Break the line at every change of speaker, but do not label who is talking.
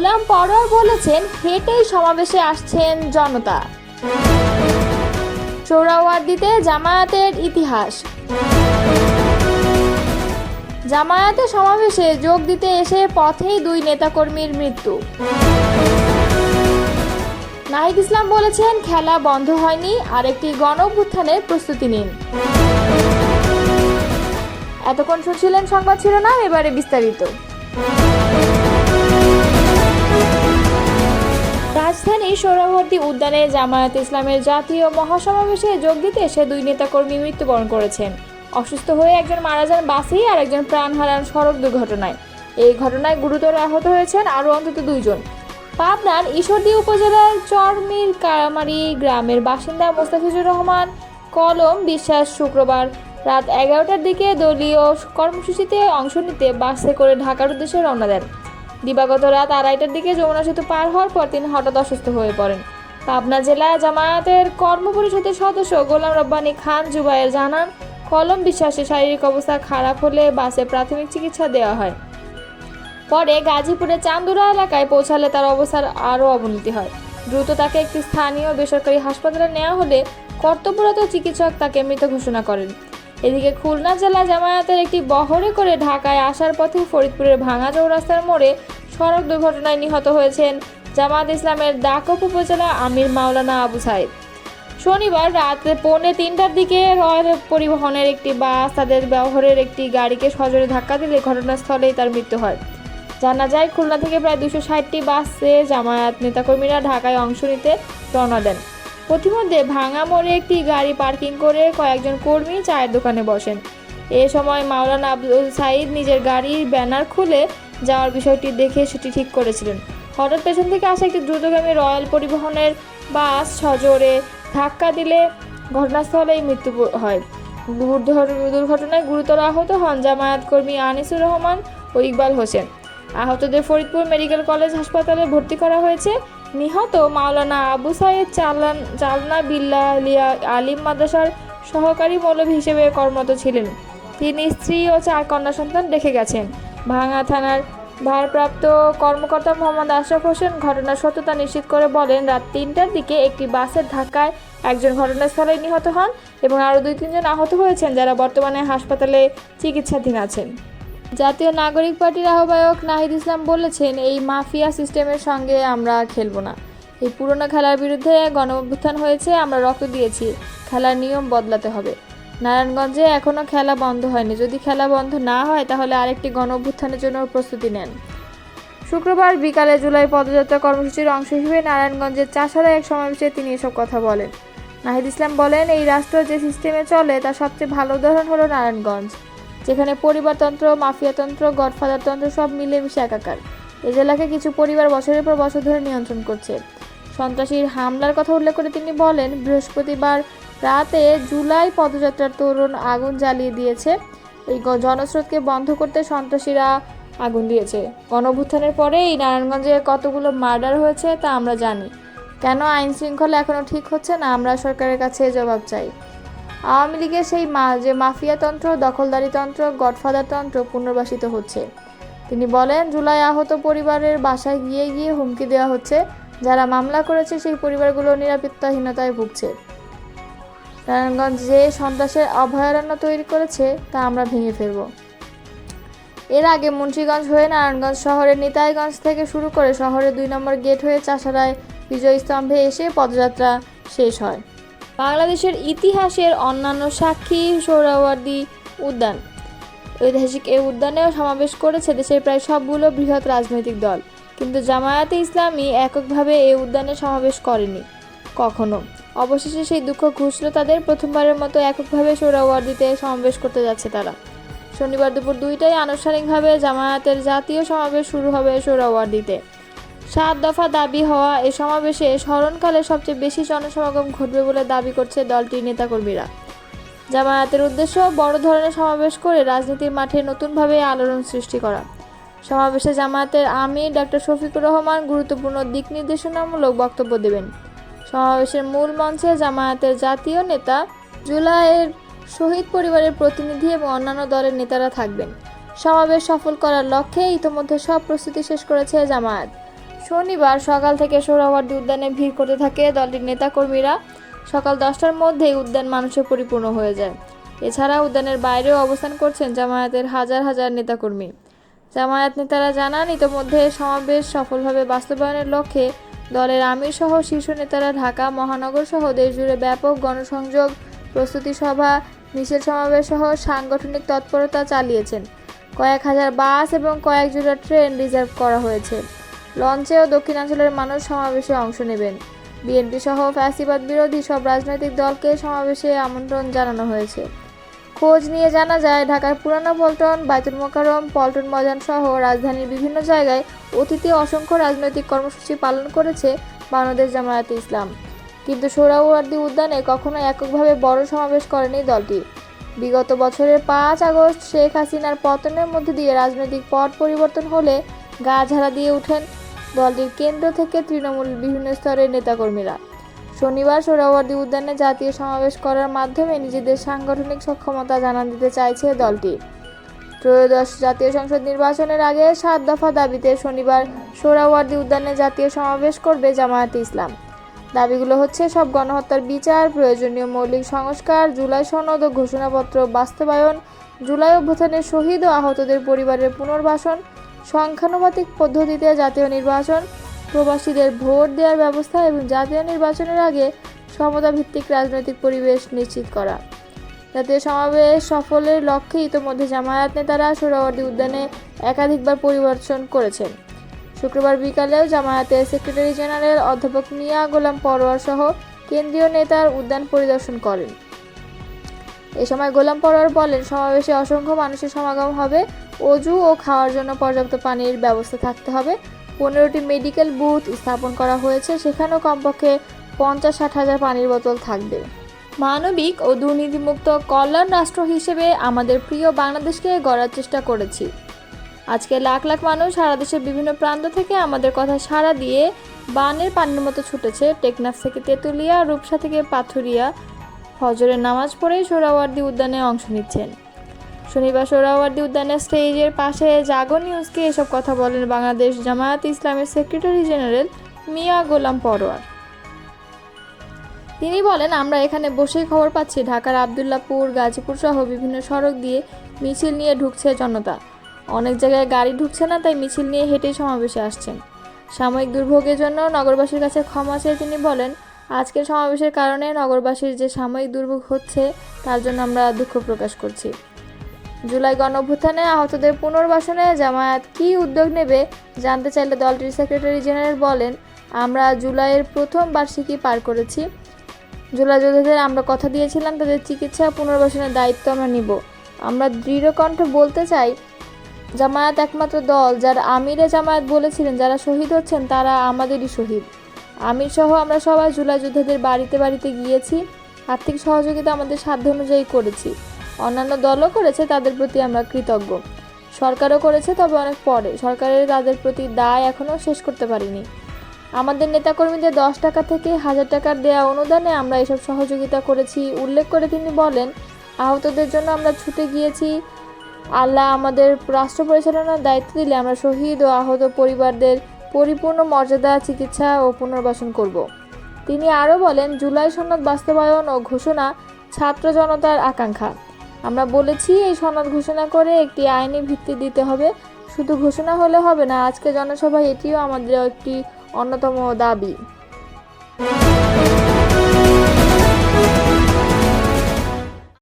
গোলাম পরোয়ার বলেছেন, হেঁটেই সমাবেশে আসছেন জনতা। সোহরাওয়ার্দিতে জামায়াতের ইতিহাস। জামায়াতে সমাবেশে যোগ দিতে এসে পথেই দুই নেতাকর্মীর মৃত্যু। নাহিদ ইসলাম বলেছেন, খেলা বন্ধ হয়নি, আরেকটি গণ অভ্যুত্থানের প্রস্তুতি নিন। এতক্ষণ শুনছিলেন সংবাদ শিরোনাম, এবারে বিস্তারিত। সোহরাওয়ার্দী উদ্যানে জামায়াত ইসলামের জাতীয় মহাসমাবেশে যোগ দিতে এসে দুই নেতাকর্মী মৃত্যুবরণ করেছেন। অসুস্থ হয়ে একজন মারা যান বাসেই আর একজন প্রাণ হারান সড়ক দুর্ঘটনায়। এই ঘটনায় গুরুতর আহত হয়েছেন আরও অন্তত দুইজন। পাবনার ঈশ্বরদী উপজেলার চরমির কারামারি গ্রামের বাসিন্দা মোস্তাফিজুর রহমান, কলম বিশ্বাস শুক্রবার রাত এগারোটার দিকে দলীয় কর্মসূচিতে অংশ নিতে বাসে করে ঢাকার উদ্দেশ্যে রওনা দেন। দিবাগত রাত আড়াইটার দিকে যমুনা সেতু পার হওয়ার পর তিনি হঠাৎ অসুস্থ হয়ে পড়েন। পাবনা জেলা জামায়াতের কর্মপরিষদের সদস্য গোলাম রব্বানী খান জুবাইর জানান, কলম বিশ্বাসের শারীরিক অবস্থা খারাপ হলে বাসে প্রাথমিক চিকিৎসা দেওয়া হয়। পরে গাজীপুরের চান্দুরা এলাকায় পৌঁছালে তার অবস্থার আরও অবনতি হয়। দ্রুত তাকে একটি স্থানীয় বেসরকারি হাসপাতালে নেওয়া হলে কর্তব্যরত চিকিৎসক তাকে মৃত ঘোষণা করেন। এদিকে খুলনা জেলা জামায়াতের একটি বহরে করে ঢাকায় আসার পথে ফরিদপুরের ভাঙা চৌরাস্তার মোড়ে সড়ক দুর্ঘটনায় নিহত হয়েছেন জামায়াত ইসলামের দাকপ উপজেলা আমির মাওলানা আবু সাইদ। শনিবার রাত পৌনে তিনটার দিকে রয়্যাল পরিবহনের একটি বাস তাদের ব্যবহারের একটি গাড়িকে সজোরে ধাক্কা দিলে ঘটনাস্থলেই তার মৃত্যু হয়। জানা যায়, খুলনা থেকে প্রায় দুশো ষাটটি বাসে জামায়াত নেতাকর্মীরা ঢাকায় অংশ নিতে রওনা দেন। পথিমধ্যে ভাঙা মোড়ে একটি গাড়ি পার্কিং করে কয়েকজন কর্মী চায়ের দোকানে বসেন। এ সময় মাওলানা আব্দুল সাইদ নিজের গাড়ির ব্যানার খুলে যাওয়ার বিষয়টি দেখে সেটি ঠিক করেছিলেন। হঠাৎ পেছন থেকে আসা একটি দ্রুতগামী রয়্যাল পরিবহনের বাস সজোরে ধাক্কা দিলে ঘটনাস্থলেই মৃত্যু হয়। দুর্ঘটনায় গুরুতর আহত হন জামায়াত কর্মী আনিসুর রহমান ও ইকবাল হোসেন। আহতদের ফরিদপুর মেডিকেল কলেজ হাসপাতালে ভর্তি করা হয়েছে। নিহত মাওলানা আবু সাইদ চালান, চালনা বিল্লা লিয়া আলিম মাদ্রাসার সহকারী মৌলভী হিসেবে কর্মরত ছিলেন। তিনি স্ত্রী ও চার কন্যা সন্তান রেখে গেছেন। ভাঙা থানার ভারপ্রাপ্ত কর্মকর্তা মোহাম্মদ আশরাফ হোসেন ঘটনার সত্যতা নিশ্চিত করে বলেন, রাত তিনটার দিকে একটি বাসের ধাক্কায় একজন ঘটনাস্থলে নিহত হন এবং আরও দুই তিনজন আহত হয়েছেন যারা বর্তমানে হাসপাতালে চিকিৎসাধীন আছেন। জাতীয় নাগরিক পার্টির আহ্বায়ক নাহিদ ইসলাম বলেছেন, এই মাফিয়া সিস্টেমের সঙ্গে আমরা খেলব না। এই পুরনো খেলার বিরুদ্ধে গণ অভ্যুত্থান হয়েছে, আমরা রক্ত দিয়েছি। খেলার নিয়ম বদলাতে হবে। নারায়ণগঞ্জে এখনও খেলা বন্ধ হয়নি। যদি খেলা বন্ধ না হয়, তাহলে আরেকটি গণ অভ্যুত্থানের জন্য প্রস্তুতি নেন। শুক্রবার বিকালে জুলাই পদযাত্রা কর্মসূচির অংশ হিসেবে নারায়ণগঞ্জের চাষারা এক সমাবেশে তিনি এসব কথা বলেন। নাহিদ ইসলাম বলেন, এই রাষ্ট্র যে সিস্টেমে চলে, তার সবচেয়ে ভালো উদাহরণ হলো নারায়ণগঞ্জ। যেখানে পরিবারতন্ত্র, মাফিয়াতন্ত্র, গডফাদারতন্ত্র সব মিলেমিশে একাকার। এ জেলাকে কিছু পরিবার বছরের পর বছর ধরে নিয়ন্ত্রণ করছে। সন্ত্রাসীর হামলার কথা উল্লেখ করে তিনি বলেন, বৃহস্পতিবার রাতে জুলাই পদযাত্রার তরুণ আগুন জ্বালিয়ে দিয়েছে। এই জনস্রোতকে বন্ধ করতে সন্ত্রাসীরা আগুন দিয়েছে। গণভুত্থানের পরে এই নারায়ণগঞ্জে কতগুলো মার্ডার হয়েছে তা আমরা জানি। কেন আইন শৃঙ্খলা এখনও ঠিক হচ্ছে না, আমরা সরকারের কাছে জবাব চাই। আওয়ামী লীগের সেই মা, যে মাফিয়াতন্ত্র দখলদারিতন্ত্র গডফাদারতন্ত্র পুনর্বাসিত হচ্ছে। তিনি বলেন, জুলাই আহত পরিবারের বাসায় গিয়ে গিয়ে হুমকি দেওয়া হচ্ছে। যারা মামলা করেছে, সেই পরিবারগুলো নিরাপত্তাহীনতায় ভুগছে। নারায়ণগঞ্জ যে সন্ত্রাসের অভয়ারণ্য তৈরি করেছে, তা আমরা ভেঙে ফেলব। এর আগে মুন্সীগঞ্জ হয়ে নারায়ণগঞ্জ শহরের নিতাইগঞ্জ থেকে শুরু করে শহরের দুই নম্বর গেট হয়ে চাষারায় বিজয় স্তম্ভে এসে পদযাত্রা শেষ হয়। বাংলাদেশের ইতিহাসের অন্যান্য সাক্ষী সোহরাওয়ার্দী উদ্যান। ঐতিহাসিক এই উদ্যানেও সমাবেশ করেছে দেশের প্রায় সবগুলো বৃহৎ রাজনৈতিক দল। কিন্তু জামায়াতে ইসলামী এককভাবে এই উদ্যানে সমাবেশ করেনি, কখনো। অবশেষে সেই দুঃখ ঘুষল তাদের, প্রথমবারের মতো এককভাবে সোহরাওয়ার্দীতে সমাবেশ করতে যাচ্ছে তারা। শনিবার দুপুর দুইটায় আনুষ্ঠানিকভাবে জামায়াতের জাতীয় সমাবেশ শুরু হবে সোহরাওয়ার্দীতে সাত দফা দাবি হওয়া এই সমাবেশে স্মরণকালে সবচেয়ে বেশি জনসমাগম ঘটবে বলে দাবি করছে দলটির নেতাকর্মীরা। জামায়াতের উদ্দেশ্য বড় ধরনের সমাবেশ করে রাজনীতির মাঠে নতুনভাবে আলোড়ন সৃষ্টি করা। সমাবেশে জামায়াতের আমির ডক্টর শফিকুর রহমান গুরুত্বপূর্ণ দিক নির্দেশনামূলক বক্তব্য দেবেন। সমাবেশের মূল মঞ্চে জামায়াতের জাতীয় নেতা, জুলাইয়ের শহীদ পরিবারের প্রতিনিধি এবং অন্যান্য দলের নেতারা থাকবেন। সমাবেশ সফল করার লক্ষ্যে ইতোমধ্যে সব প্রস্তুতি শেষ করেছে জামায়াত। শনিবার সকাল থেকে সোহরাওয়ার্দী উদ্যানে ভিড় করতে থাকে দলটির নেতাকর্মীরা। সকাল দশটার মধ্যেই উদ্যান মানুষে পরিপূর্ণ হয়ে যায়। এছাড়া উদ্যানের বাইরেও অবস্থান করছেন জামায়াতের হাজার হাজার নেতাকর্মী। জামায়াত নেতারা জানান, ইতোমধ্যে সমাবেশ সফলভাবে বাস্তবায়নের লক্ষ্যে দলের আমির সহ শীর্ষ নেতারা ঢাকা, মহানগর সহ দেশজুড়ে ব্যাপক গণসংযোগ, প্রস্তুতি সভা, মিছিল সমাবেশ সহ সাংগঠনিক তৎপরতা চালিয়েছেন। কয়েক হাজার বাস এবং কয়েক জোড়া ট্রেন রিজার্ভ করা হয়েছে। লঞ্চেও দক্ষিণাঞ্চলের মানুষ সমাবেশে অংশ নেবেন। বিএনপি সহ ফ্যাসিবাদ বিরোধী সব রাজনৈতিক দলকে সমাবেশে আমন্ত্রণ জানানো হয়েছে। খোঁজ নিয়ে জানা যায়, ঢাকার পুরানো পল্টন, বাইতুল মোকারম পল্টন ময়দান সহ রাজধানীর বিভিন্ন জায়গায় অতীতে অসংখ্য রাজনৈতিক কর্মসূচি পালন করেছে বাংলাদেশ জামায়াতে ইসলাম। কিন্তু সোহরাওয়ার্দী উদ্যানে কখনো এককভাবে বড় সমাবেশ করেনি দলটি। বিগত বছরের পাঁচ আগস্ট শেখ হাসিনার পতনের মধ্যে দিয়ে রাজনৈতিক পট পরিবর্তন হলে গা ঝাড়া দিয়ে ওঠেন দলটির কেন্দ্র থেকে তৃণমূল বিভিন্ন স্তরের নেতাকর্মীরা। শনিবার সোহরাওয়ার্দী উদ্যানে জাতীয় সমাবেশ করার মাধ্যমে নিজেদের সাংগঠনিক সক্ষমতা জানান দিতে চাইছে দলটি। ত্রয়োদশ জাতীয় সংসদ নির্বাচনের আগে সাত দফা দাবিতে শনিবার সোহরাওয়ার্দী উদ্যানে জাতীয় সমাবেশ করবে জামায়াতে ইসলাম। দাবিগুলো হচ্ছে সব গণহত্যার বিচার, প্রয়োজনীয় মৌলিক সংস্কার, জুলাই সনদ ও ঘোষণাপত্র বাস্তবায়ন, জুলাই অভ্যুত্থানের শহীদ ও আহতদের পরিবারের পুনর্বাসন সংখ্যানুপাতিক পদ্ধতিতে জাতীয় নির্বাচন, প্রবাসীদের ভোট দেওয়ার ব্যবস্থা এবং জাতীয় নির্বাচনের আগে সমতা ভিত্তিক রাজনৈতিক পরিবেশ নিশ্চিত করা। জাতীয় সমাবেশ সফলের লক্ষ্যে ইতোমধ্যে জামায়াত নেতারা সোহরাওয়ার্দী উদ্যানে একাধিকবার পরিদর্শন করেছেন। শুক্রবার বিকালেও জামায়াতের সেক্রেটারি জেনারেল অধ্যাপক মিয়া গোলাম পরোয়ার সহ কেন্দ্রীয় নেতার উদ্যান পরিদর্শন করেন। এ সময় গোলাম পরোয়ার বলেন, সমাবেশে অসংখ্য মানুষের সমাগম হবে অজু ও খাওয়ার জন্য পর্যাপ্ত পানির ব্যবস্থা থাকতে হবে। পনেরোটি মেডিকেল বুথ স্থাপন করা হয়েছে, সেখানেও কমপক্ষে পঞ্চাশ ষাট হাজার পানির বোতল থাকবে। মানবিক ও দুর্নীতিমুক্ত কল্যাণ রাষ্ট্র হিসেবে আমাদের প্রিয় বাংলাদেশকে গড়ার চেষ্টা করেছি। আজকে লাখ লাখ মানুষ সারা দেশের বিভিন্ন প্রান্ত থেকে আমাদের কথা সাড়া দিয়ে বানের পানির মতো ছুটেছে। টেকনাফ থেকে তেঁতুলিয়া, রূপসা থেকে পাথুরিয়া ফজরের নামাজ পড়েই সোহরাওয়ার্দী উদ্যানে অংশ নিচ্ছেন। শনিবার সোহরাওয়ার্দী উদ্যানের স্টেজের পাশে জাগো নিউজকে এসব কথা বলেন বাংলাদেশ জামায়াত ইসলামের সেক্রেটারি জেনারেল মিয়া গোলাম পরোয়ার। তিনি বলেন, আমরা এখানে বসেই খবর পাচ্ছি ঢাকার আবদুল্লাপুর, গাজীপুর সহ বিভিন্ন সড়ক দিয়ে মিছিল নিয়ে ঢুকছে জনতা। অনেক জায়গায় গাড়ি ঢুকছে না, তাই মিছিল নিয়ে হেঁটেই সমাবেশে আসছেন। সাময়িক দুর্ভোগের জন্য নগরবাসীর কাছে ক্ষমা চেয়ে তিনি বলেন, আজকের সমাবেশের কারণে নগরবাসীর যে সাময়িক দুর্ভোগ হচ্ছে, তার জন্য আমরা দুঃখ প্রকাশ করছি। জুলাই গণঅভ্যুত্থানে আহতদের পুনর্বাসনে জামায়াত কী উদ্যোগ নেবে জানতে চাইলে দলটির সেক্রেটারি জেনারেল বলেন, আমরা জুলাইয়ের প্রথম বার্ষিকী পার করেছি। জুলাই যোদ্ধাদের আমরা কথা দিয়েছিলাম, তাদের চিকিৎসা পুনর্বাসনের দায়িত্ব আমরা নিব। আমরা দৃঢ় কণ্ঠে বলতে চাই, জামায়াত একমাত্র দল যার আমিরে জামায়াত বলেছিলেন, যারা শহীদ হচ্ছেন, তারা আমাদেরই শহীদ। আমির সহ আমরা সবাই জুলাই যোদ্ধাদের বাড়িতে বাড়িতে গিয়েছি। আর্থিক সহযোগিতা আমাদের সাধ্য অনুযায়ী করেছি। অন্যান্য দলও করেছে তাদের প্রতি আমরা কৃতজ্ঞ। সরকারও করেছে, তবে অনেক পরে। সরকারের তাদের প্রতি দায় এখনও শেষ করতে পারিনি। আমাদের নেতাকর্মীদের দশ টাকা থেকে হাজার টাকার দেয়া অনুদানে আমরা এসব সহযোগিতা করেছি। উল্লেখ করে তিনি বলেন, আহতদের জন্য আমরা ছুটে গিয়েছি। আল্লাহ আমাদের রাষ্ট্র পরিচালনার দায়িত্ব দিলে আমরা শহীদ ও আহত পরিবারদের পরিপূর্ণ মর্যাদা, চিকিৎসা ও পুনর্বাসন করব। তিনি আরও বলেন, জুলাই সনদ বাস্তবায়ন ও ঘোষণা ছাত্র জনতার আকাঙ্ক্ষা। আমরা বলেছি, এই সনদ ঘোষণা করে একটি আইনি ভিত্তি দিতে হবে। শুধু ঘোষণা হলে হবে না, আজকে জনসভায় এটিও আমাদের একটি অন্যতম দাবি।